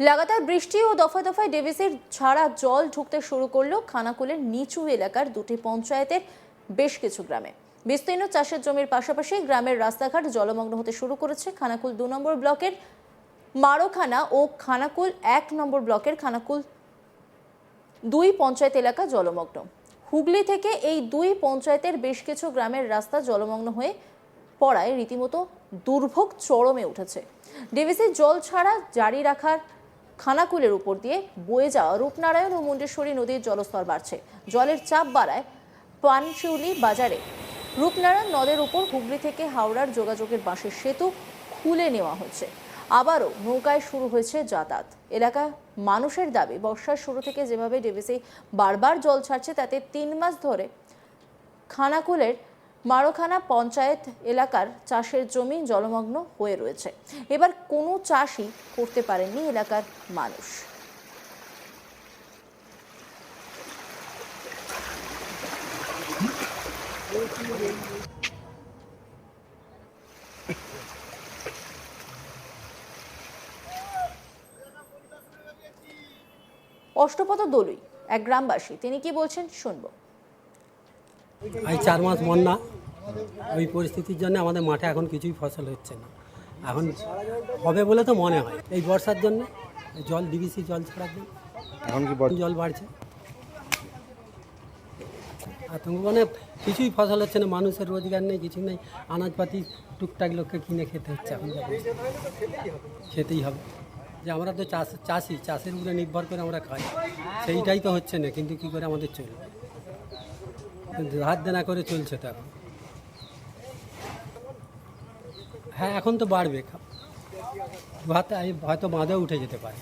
লাগাতার বৃষ্টি ও দফায় দফায় ডেভিসের ছাড়া জল ঢুকতে শুরু করল খানাকুলের নিচু এলাকার দুটি পঞ্চায়েতের বেশ কিছু গ্রামে। বিস্তীর্ণ চাষের জমির পাশাপাশি গ্রামের রাস্তাঘাট জলমগ্ন হতে শুরু করেছে খানাকুল দু নম্বর ব্লকের মারোখানা ও খানাকুল এক নম্বর ব্লকের খানাকুল দুই পঞ্চায়েত এলাকা জলমগ্ন। হুগলি থেকে এই দুই পঞ্চায়েতের বেশ কিছু গ্রামের রাস্তা জলমগ্ন হয়ে পড়ায় রীতিমতো দুর্ভোগ চরমে উঠেছে। ডিভিসির জল ছাড়া জারি রাখার খানাকুলের উপর দিয়ে বয়ে যাওয়া রূপনারায়ণ ও মুন্ডেশ্বরী নদীর জলস্তর বাড়ছে। জলের চাপ বাড়ায় পানশিউলি বাজারে। রূপনারায়ণ নদের উপর হুগলি থেকে হাওড়ার যোগাযোগের বাঁশের সেতু খুলে নেওয়া হচ্ছে। আবারও নৌকায় শুরু হয়েছে যাতায়াত। এলাকা মানুষের দাবি, বর্ষার শুরু থেকে যেভাবে ডিভিসি বারবার জল ছাড়ছে, তাতে তিন মাস ধরে খানাকুলের মারোখানা পঞ্চায়েত এলাকার চাষের জমি জলমগ্ন হয়ে রয়েছে। এবার কোনো চাষই করতে পারেননি এলাকার মানুষ। অষ্টপদ দলুই এক গ্রামবাসী, তিনি কি বলছেন শুনব। এই চার মাস বন্যা। ওই পরিস্থিতির জন্য আমাদের মাঠে এখন কিছুই ফসল হচ্ছে না। এখন হবে বলে তো মনে হয়। এই বর্ষার জন্য জল ডিবিসি জল ছাড়ার জন্য এখন কি জল বাড়ছে। আতঙ্ক মানে কিছুই ফসল হচ্ছে না। মানুষের রোজগার নেই কিছু নেই। আনাজপাতি টুকটাক লোককে কিনে খেতে হচ্ছে এখন খেতেই হবে। যে আমরা তো চাষ চাষি চাষের উপরে নির্ভর করে আমরা খাই। সেইটাই তো হচ্ছে না। কিন্তু কী করে আমাদের চলবে? ধার দেনা করে চলছে তো এখন। হ্যাঁ এখন তো বাড়বে। ভাত হয়তো বাঁধেও উঠে যেতে পারে।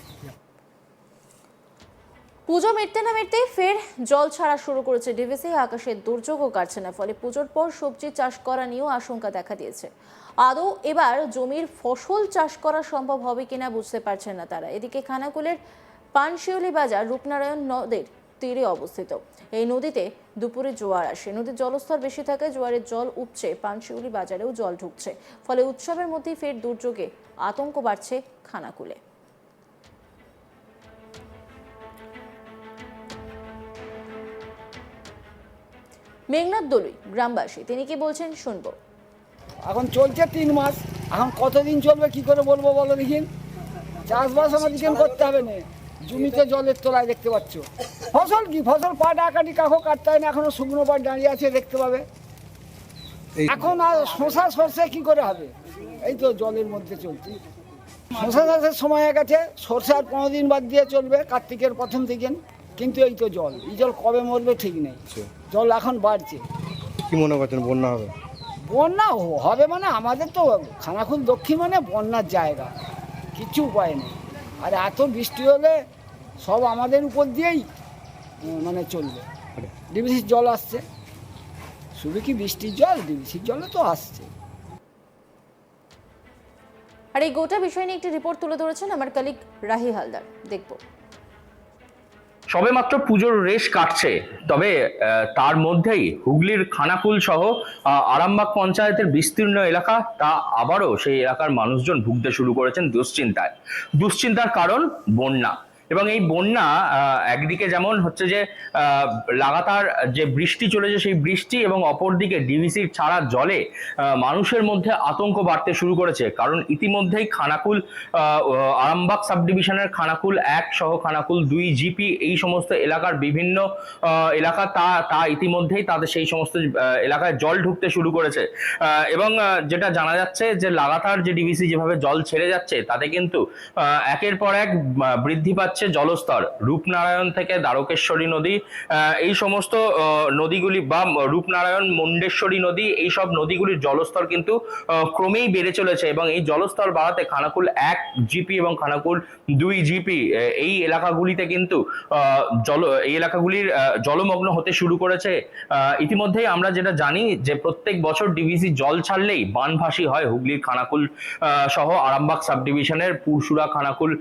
পুজো মিটতে না মিটতেই ফের জল ছাড়া শুরু করেছে ডিভিসি। আকাশের দুর্যোগও কাটছে না, ফলে পুজোর পর সবজি চাষ করা নিয়েও আশঙ্কা দেখা দিয়েছে। আদৌ এবার জমির ফসল চাষ করা সম্ভব হবে কিনা বুঝতে পারছেন না তারা। এদিকে খানাকুলের পানশিউলি বাজার রূপনারায়ণ নদের তীরে অবস্থিত। এই নদীতে দুপুরে জোয়ার আসে। নদীর জলস্তর বেশি থাকায় জোয়ারের জল উপচে। পানশিউলি বাজারেও জল ঢুকছে। ফলে উৎসবের মধ্যেই ফের দুর্যোগে আতঙ্ক বাড়ছে খানাকুলে। মেঘনাথ দলুই, গ্রামবাসী, তিনি কি বলছেন শুনব। এখন চলছে তিন মাস। এখন কতদিন চলবে কি করে বলব বলো দেখিন চাষবাস আমাদেরকে করতে হবে না। জমিতে জলের তলায় দেখতে পাচ্ছ। ফসল কি? ফসল পাট আকাটি কাকো কাটতে হয় না এখনও শুকনো পাট দাঁড়িয়ে আছে দেখতে পাবে। এখন আর শশা সরষে কি করে হবে? এই তো জলের মধ্যে চলছে। শশা চাষের সময় গেছে সরষে আর পনেরো দিন বাদ দিয়ে চলবে কার্তিকের প্রথম থেকে কিন্তু এই তো জল এই জল কবে মরবে ঠিক নেই। জল এখন বাড়ছে। কি মনে করছেন বন্যা হবে? বন্যা হবে মানে আমাদের তো খানাকুল দক্ষিণ মানে বন্যার জায়গা। কিছু উপায় নেই। আর এত বৃষ্টি হলে সব আমাদের উপর দিয়েই মানে চলবে। ডিবিসির জল আসছে। শুধু কি বৃষ্টির জল? ডিবিসির জলে তো আসছে। আর এই গোটা বিষয় নিয়ে একটি রিপোর্ট তুলে ধরেছেন আমার কালিক রাহি হালদার। দেখব। সবেমাত্র পুজোর রেশ কাটছে। তবে তার মধ্যেই হুগলির খানাকুল সহ আরামবাগ পঞ্চায়েতের বিস্তীর্ণ এলাকা, তা আবারও সেই এলাকার মানুষজন ভুগতে শুরু করেছেন দুশ্চিন্তায়। দুশ্চিন্তার কারণ বন্যা। এবং এই বন্যা একদিকে যেমন হচ্ছে যে লাগাতার যে বৃষ্টি চলেছে সেই বৃষ্টি এবং অপরদিকে ডিভিসির ছাড়া জলে মানুষের মধ্যে আতঙ্ক বাড়তে শুরু করেছে। কারণ ইতিমধ্যেই খানাকুল আরামবাগ সাব ডিভিশনের খানাকুল এক সহ খানাকুল দুই জিপি এই সমস্ত এলাকার বিভিন্ন এলাকা তা তা ইতিমধ্যেই তাদের সেই সমস্ত এলাকায় জল ঢুকতে শুরু করেছে। এবং যেটা জানা যাচ্ছে যে লাগাতার যে ডিভিসি যেভাবে জল ছেড়ে যাচ্ছে, তাতে কিন্তু একের পর এক বৃদ্ধি পাচ্ছে। জলস্তর। রূপনারায়ণ থেকে দ্বারকেশ্বরী নদী এই সমস্ত নদীগুলি বা রূপনারায়ণ, মুন্ডেশ্বরী নদী, এই সব নদীগুলির জলস্তর কিন্তু ক্রমেই বেড়ে চলেছে এবং এই জলস্তর বাড়াতে খানাকুল এক জিপি এবং খানাকুল দুই জিপি এই এলাকাগুলিতে কিন্তু জল, এই এলাকাগুলির জলমগ্ন হতে শুরু করেছে। ইতিমধ্যেই আমরা যেটা জানি যে প্রত্যেক বছর ডিভিসি জল ছাড়লেই বানভাসী হয় হুগলির খানাকুল সহ আরামবাগ সাব ডিভিশনের পুরসুরা খানাকুল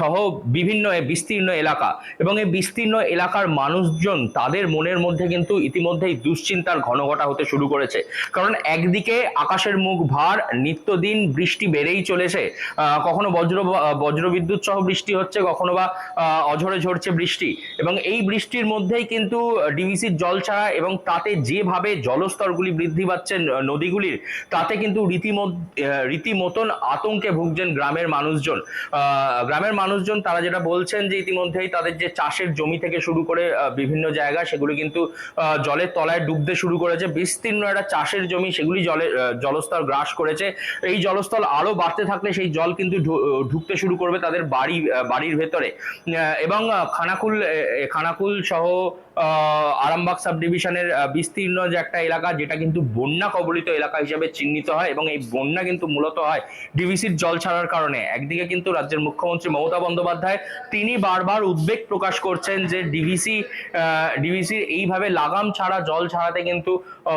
সহ বিভিন্ন বিস্তীর্ণ এলাকা। এবং এই বিস্তীর্ণ এলাকার মানুষজন তাদের মনের মধ্যে কিন্তু ইতিমধ্যেই দুশ্চিন্তার ঘনঘটা হতে শুরু করেছে। কারণ একদিকে আকাশের মুখ ভার, নিত্যদিন বৃষ্টি বেড়েই চলেছে। কখনো বজ্র বজ্রবিদ্যুৎ সহ বৃষ্টি হচ্ছে, কখনো বা অঝরে ঝরছে বৃষ্টি। এবং এই বৃষ্টির মধ্যেই কিন্তু ডিভিসির জল ছাড়া এবং তাতে যেভাবে জলস্তরগুলি বৃদ্ধি পাচ্ছে নদীগুলির, তাতে কিন্তু রীতিমত রীতিমতন আতঙ্কে ভুগছেন গ্রামের মানুষজন। গ্রামের মানুষজন তারা যেটা বলছেন যে ইতিমধ্যেই তাদের যে চাষের জমি থেকে শুরু করে বিভিন্ন জায়গা সেগুলি কিন্তু জলের তলায় ডুবতে শুরু করেছে। বিস্তীর্ণ একটা চাষের জমি সেগুলি জলে জলস্তর গ্রাস করেছে। এই জলস্তর আরও বাড়তে থাকলে সেই জল কিন্তু ঢুকতে শুরু করবে তাদের বাড়ি বাড়ির ভেতরে। এবং খানাকুল খানাকুল সহ আরামবাগ সাব ডিভিশনের বিস্তীর্ণ যে একটা এলাকা যেটা কিন্তু বন্যা কবলিত এলাকা হিসেবে চিহ্নিত হয় এবং এই বন্যা কিন্তু মূলত হয় ডিভিসির জল ছাড়ার কারণে। একদিকে কিন্তু রাজ্যের মুখ্যমন্ত্রী মমতা বন্দ্যোপাধ্যায় তিনি বারবার উদ্বেগ প্রকাশ করছেন যে ডিভিসি ডিভিসির এইভাবে লাগাম ছাড়া, জল ছাড়াতে কিন্তু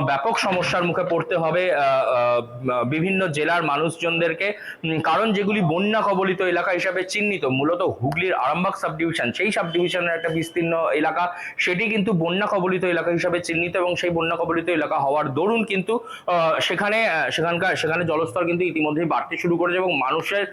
ব্যাপক সমস্যার মুখে পড়তে হবে বিভিন্ন জেলার মানুষজনদেরকে। কারণ যেগুলি বন্যা কবলিত এলাকা হিসাবে চিহ্নিত, মূলত হুগলির আরামবাগ সাব ডিভিশন সেই সাব ডিভিশনের একটা বিস্তীর্ণ এলাকা, সেটি কিন্তু বন্যা কবলিত এলাকা হিসাবে চিহ্নিত এবং সেই বন্যা কবলিত এলাকা হওয়ার দরুন কিন্তু সেখানে সেখানকার, সেখানে জলস্তর কিন্তু ইতিমধ্যেই বাড়তে শুরু করেছে এবং মানুষের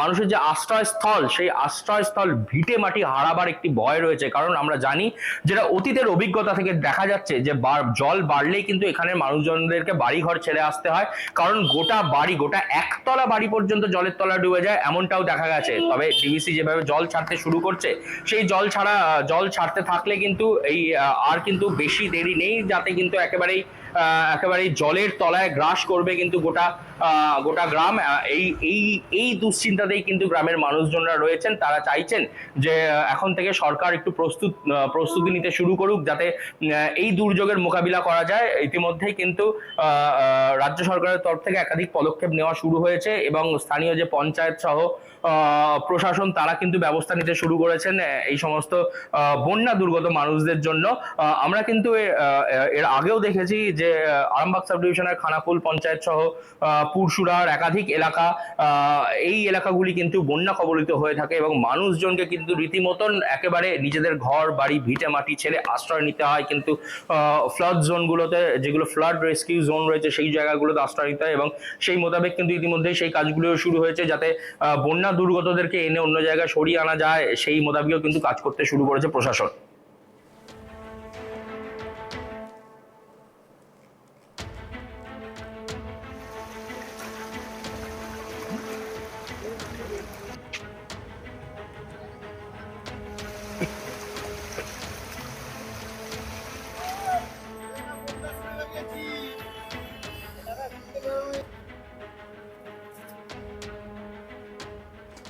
মানুষের যে আশ্রয়স্থল, সেই আশ্রয়স্থল ভিটে মাটি হারাবার একটি ভয় রয়েছে। কারণ আমরা জানি যেটা অতীতের অভিজ্ঞতা থেকে দেখা যাচ্ছে যে জল বাড়লেই কিন্তু এখানের মানুষজনদেরকে বাড়ি ঘর ছেড়ে আসতে হয়। কারণ গোটা বাড়ি, গোটা একতলা বাড়ি পর্যন্ত জলের তলা ডুবে যায়, এমনটাও দেখা গেছে। তবে ডিবিসি যেভাবে জল ছাড়তে শুরু করছে, সেই জল ছাড়া, জল ছাড়তে থাকলে কিন্তু এই আর কিন্তু বেশি দেরি নেই, যাতে কিন্তু একেবারেই আহ, একেবারেই জলের তলায় গ্রাস করবে কিন্তু গোটা গোটা গ্রাম। এই এই এই দুশ্চিন্তাতেই কিন্তু গ্রামের মানুষজনরা রয়েছেন। তারা চাইছেন যে এখন থেকে সরকার একটু প্রস্তুত প্রস্তুতি নিতে শুরু করুক যাতে এই দুর্যোগের মোকাবিলা করা যায়। ইতিমধ্যেই কিন্তু রাজ্য সরকারের তরফ থেকে একাধিক পদক্ষেপ নেওয়া শুরু হয়েছে এবং স্থানীয় যে পঞ্চায়েত সহ প্রশাসন তারা কিন্তু ব্যবস্থা নিতে শুরু করেছেন এই সমস্ত বন্যা দুর্গত মানুষদের জন্য। আমরা কিন্তু এর আগেও দেখেছি যে আহ, আরামবাগ সাব ডিভিশনের খানাকুল পঞ্চায়েত সহ পুরসুরার একাধিক এলাকা এই এলাকাগুলি কিন্তু বন্যা কবলিত হয়ে থাকে এবং মানুষজনকে কিন্তু রীতিমতন একেবারে নিজেদের ঘর বাড়ি ভিটে মাটি ছেড়ে আশ্রয় নিতে হয় কিন্তু ফ্লাড জোনগুলোতে যেগুলো ফ্লাড রেস্কিউ জোন রয়েছে সেই জায়গাগুলোতে আশ্রয় নিতে হয় এবং সেই মোতাবেক কিন্তু ইতিমধ্যেই সেই কাজগুলো শুরু হয়েছে যাতে বন্যা দুর্গতদেরকে এনে অন্য জায়গায় সরিয়ে আনা যায় সেই মোতাবেকও কিন্তু কাজ করতে শুরু করেছে প্রশাসন।